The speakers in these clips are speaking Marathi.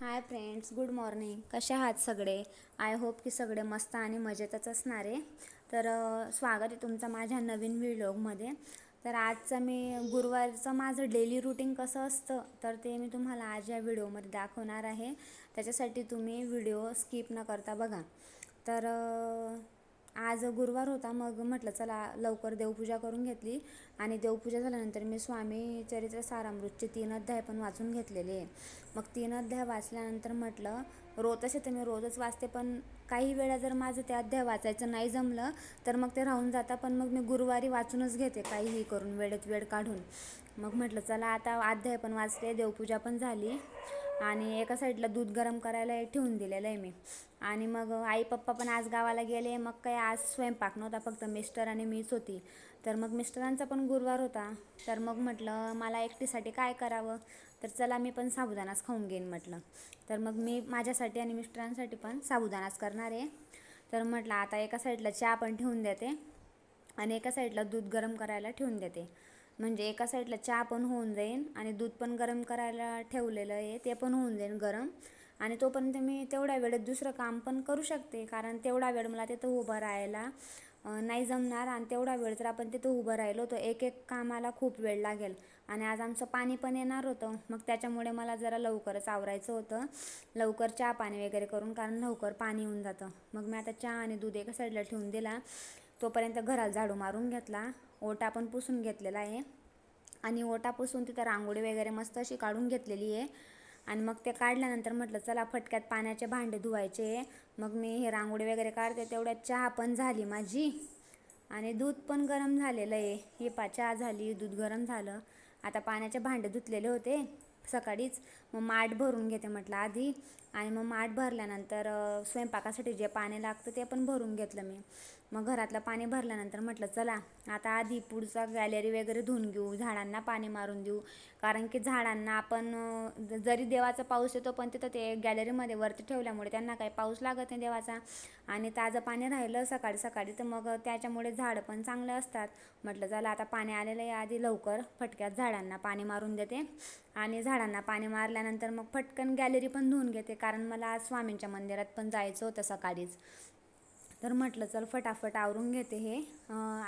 हाय फ्रेंड्स गुड मॉर्निंग कसे आहात सगळे? आय होप की सगळे मस्त आणि मजेतच असणार आहे. तर स्वागत आहे तुमचं माझ्या नवीन व्हिडिओमध्ये तर आजचं मी गुरुवारचं माझं डेली रुटीन कसं असतं तर ते मी तुम्हाला आज या व्हिडिओमध्ये दाखवणार आहे. त्याच्यासाठी तुम्ही व्हिडिओ स्किप न करता बघा. तर आज गुरुवार होता मग म्हटलं चला लवकर देवपूजा करून घेतली. आणि देवपूजा झाल्यानंतर मी स्वामी चरित्र सारामृतचे तीन अध्याय पण वाचून घेतलेले. आहे मग तीन अध्याय वाचल्यानंतर म्हटलं रोज तसे तर मी रोजच वाचते पण काही वेळा जर माझं ते अध्याय वाचायचं नाही जमलं तर मग ते राहून जातं पण मग मी गुरुवारी वाचूनच घेते काहीही करून वेळेत वेळ काढून. मग म्हटलं चला आता अध्याय पण वाचले देवपूजा पण झाली. आणि एका साईडला दूध गरम करायला ठेवून दिलेलं आहे मी. आणि मग आई पप्पा पण आज गावाला गेले मग काय आज स्वयंपाक नव्हता फक्त मिस्टर आणि मीच होती. तर मग मिस्टरांचा पण गुरुवार होता. तर मग म्हटलं मला एकटीसाठी काय करावं? तर चला मी पण साबुदाणाच खाऊन घेईन म्हटलं. तर मग मी माझ्यासाठी आणि मिस्टरांसाठी पण साबुदाणाच करणार आहे. तर म्हटलं आता एका साईडला चहा पण ठेवून देते आणि एका साईडला दूध गरम करायला ठेवून देते. म्हणजे एका साईडला चहा पण होऊन जाईल आणि दूध पण गरम करायला ठेवलेलं आहे ते पण होऊन जाईल गरम. आणि तोपर्यंत मी तेवढ्या वेळेत दुसरं काम पण करू शकते कारण तेवढा वेळ मला तिथं उभं राहायला नाही जमणार आणि तेवढा वेळ जर आपण तिथं उभं राहिलो तर एक एक कामाला खूप वेळ लागेल. आणि आज आमचं पाणी पण येणार होतं मग त्याच्यामुळे मला जरा लवकरच आवरायचं होतं. लवकर चहा पाणी वगैरे करून कारण लवकर पाणी येऊन जातं. मग मी आता चहा आणि दूध एका साईडला ठेवून दिला तोपर्यंत घराला झाडू मारून घेतला. ओटा पण पुसून घेतलेला आहे. आणि ओटा पुसून तिथं रांगोळी वगैरे मस्त अशी काढून घेतलेली आहे. आणि मग ते काढल्यानंतर म्हटलं चला फटक्यात पाण्याचे भांडे धुवायचे मग मी हे रांगोळी वगैरे काढते तेवढ्यात चहा पण झाली माझी. आणि दूध पण गरम झालेलं आहे. हे पा चहा झाली दूध गरम झालं. आता पाण्याचे भांडे धुतलेले होते. सकाळीच मग माठ भरून घेते म्हटलं आधी आणि मग माठ भरल्यानंतर स्वयंपाकासाठी जे पाणी लागतं ते पण भरून घेतलं मी. मग घरातलं पाणी भरल्यानंतर म्हटलं चला आता आधी पुढचा गॅलरी वगैरे धुवून घेऊ झाडांना पाणी मारून देऊ. कारण की झाडांना आपण जरी देवाचा पाऊस येतो पण तिथं ते गॅलरीमध्ये वरती ठेवल्यामुळे त्यांना काही पाऊस लागत नाही देवाचा. आणि ताजं पाणी राहिलं सकाळी सकाळी तर मग त्याच्यामुळे झाडं पण चांगलं असतात. म्हटलं चला आता पाणी आलेलं आहे आधी लवकर फटक्यात झाडांना पाणी मारून देते. आणि झाड झाडांना पाणी मारल्यानंतर मग फटकन गॅलरी पण धुवून घेते. कारण मला आज स्वामींच्या मंदिरात पण जायचं होतं सकाळीच. तर म्हटलं चल फटाफट आवरून घेते हे.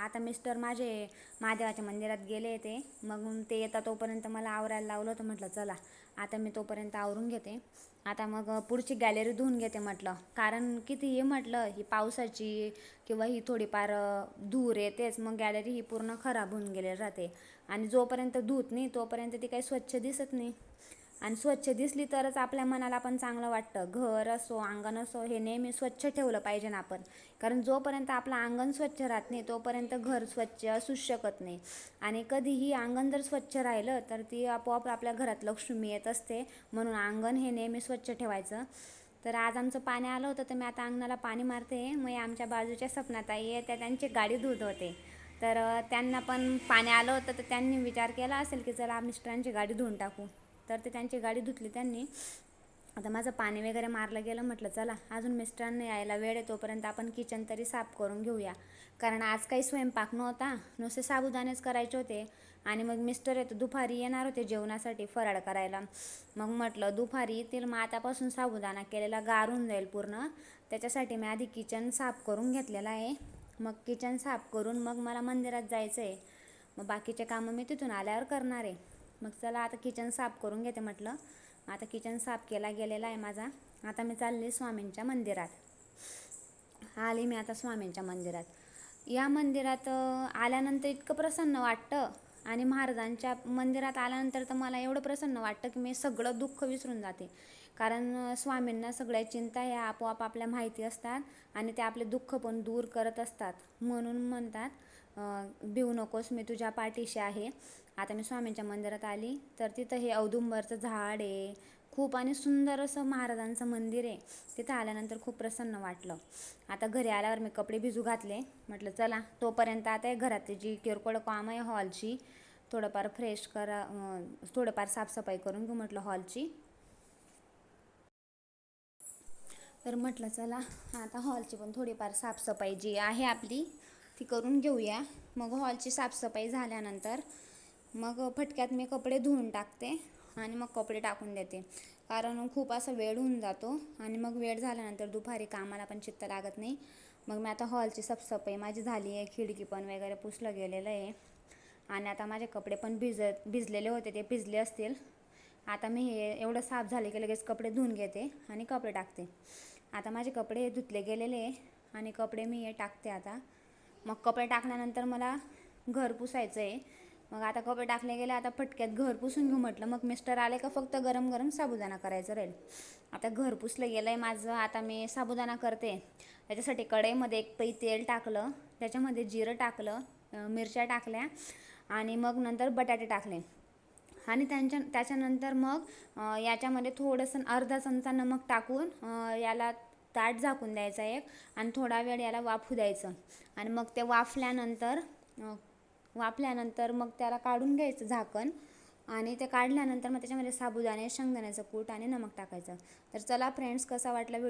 आता मिस्टर माझे महादेवाच्या मंदिरात गेले ते. मग ते येतात तोपर्यंत मला आवरायला लावलं होतं. म्हटलं चला आता मी तोपर्यंत आवरून घेते. आता मग पुढची गॅलरी धुवून घेते म्हटलं. कारण किती हे म्हटलं ही पावसाची किंवा ही थोडीफार धूर येतेच मग गॅलरी ही पूर्ण खराब होऊन गेलेली राहते. आणि जोपर्यंत धुत नाही तोपर्यंत ती काही स्वच्छ दिसत नाही. आणि स्वच्छ दिसली तरच आपल्या मनाला पण चांगलं वाटतं. घर असो अंगण असो हे नेहमी स्वच्छ ठेवलं पाहिजे ना आपण. कारण जोपर्यंत आपलं अंगण स्वच्छ राहत नाही तोपर्यंत घर स्वच्छ असूच शकत नाही. आणि कधीही अंगण जर स्वच्छ राहिलं तर ती आपोआप आपल्या घरात लक्ष्मी येत असते. म्हणून अंगण हे नेहमी स्वच्छ ठेवायचं. तर आज आमचं पाणी आलं होतं तर मी आता अंगणाला पाणी मारते. मग आमच्या बाजूच्या सपनाताई आहे त्या त्यांची गाडी धुत होते तर त्यांना पण पाणी आलं होतं तर त्यांनी विचार केला असेल की चला मिस्टरांची गाडी धुवून टाकू. तर ते त्यांची गाडी धुतली त्यांनी. आता माझं पाणी वगैरे मारलं गेलं म्हटलं चला अजून मिस्टरांना यायला वेळ आहे तोपर्यंत आपण किचन तरी साफ करून घेऊया. कारण आज काही स्वयंपाक नव्हता नुसते साबुदाणेच करायचे होते. आणि मग मिस्टर येतो दुपारी येणार होते जेवणासाठी फराळ करायला. मग म्हटलं दुपारी येतील मग आतापासून साबुदाणा केलेला गारून जाईल पूर्ण. त्याच्यासाठी मी आधी किचन साफ करून घेतलेलं आहे. मग किचन साफ करून मग मला मंदिरात जायचं आहे मग बाकीचे कामं मी तिथून आल्यावर करणार आहे. मग चला आता किचन साफ करून घेते म्हटलं. आता किचन साफ केला गेलेला आहे माझा. आता मी चालले स्वामींच्या मंदिरात. आले मी आता स्वामींच्या मंदिरात. या मंदिरात आल्यानंतर इतकं प्रसन्न वाटतं. आणि महाराजांच्या मंदिरात आल्यानंतर तर मला एवढं प्रसन्न वाटतं की मी सगळं दुःख विसरून जाते. कारण स्वामींना सगळ्या चिंता ह्या आपोआप आपल्या माहिती असतात आणि ते आपले दुःख पण दूर करत असतात. म्हणून म्हणतात भिऊ भिवू नकोस मी तुझ्या पाठीशी आहे. आता मी स्वामींच्या मंदिरात आली तर तिथं हे औदुंबरचं झाड आहे. खूप आणि सुंदर असं महाराजांचं मंदिर आहे. तिथं आल्यानंतर खूप प्रसन्न वाटलं. आता घरी आल्यावर मी कपडे भिजू घातले. म्हटलं चला तोपर्यंत आता हे घरातली जी किरकोळ काम आहे हॉलची थोडंफार फ्रेश करा थोडंफार साफसफाई करून घेऊ म्हटलं हॉलची. तर म्हटलं चला आता हॉलची पण थोडीफार साफसफाई जी आहे आपली ती करून घेऊया. मग हॉलची साफसफाई झाल्यानंतर मग फटक्यात मी कपडे धुवून टाकते आणि मग कपडे टाकून देते. कारण खूप असा वेळ होऊन जातो आणि मग वेळ झाल्यानंतर दुपारी कामाला पण चित्त लागत नाही. मग मी आता हॉलची साफसफाई माझी झाली आहे खिडकी पण वगैरे पुसलं गेलेलं आहे. आणि आता माझे कपडे पण भिजत भिजलेले होते ते भिजले असतील. आता मी हे एवढं साफ झाले की लगेच कपडे धुवून घेते आणि कपडे टाकते. आता माझे कपडे धुतले गेलेले आहे आणि कपडे मी हे टाकते आता. मग कपडे टाकल्यानंतर मला घर पुसायचं आहे. मग आता कपडे टाकले गेले आता फटक्यात घर पुसून घेऊ म्हटलं. मग मिस्टर आले का फक्त गरम गरम साबुदाणा करायचं राहील. आता घर पुसलं गेलं आहे माझं आता मी साबुदाणा करते. त्याच्यासाठी कढईमध्ये एक पै तेल टाकलं त्याच्यामध्ये जिरं टाकलं मिरच्या टाकल्या आणि मग नंतर बटाटे टाकले. आणि त्यांच्या त्याच्यानंतर मग याच्यामध्ये थोडंसं अर्धा चमचा नमक टाकून याला ताट झाकून द्यायचा एक आणि थोडा वेळ याला वाफू द्यायचं. आणि मग ते वाफल्यानंतर वाफल्यानंतर मग त्याला काढून घ्यायचं झाकण आणि ते काढल्यानंतर मग त्याच्यामध्ये साबुदाणे शेंगदाण्याचं कूट आणि नमक टाकायचं. तर चला फ्रेंड्स कसा वाटला व्हिडिओ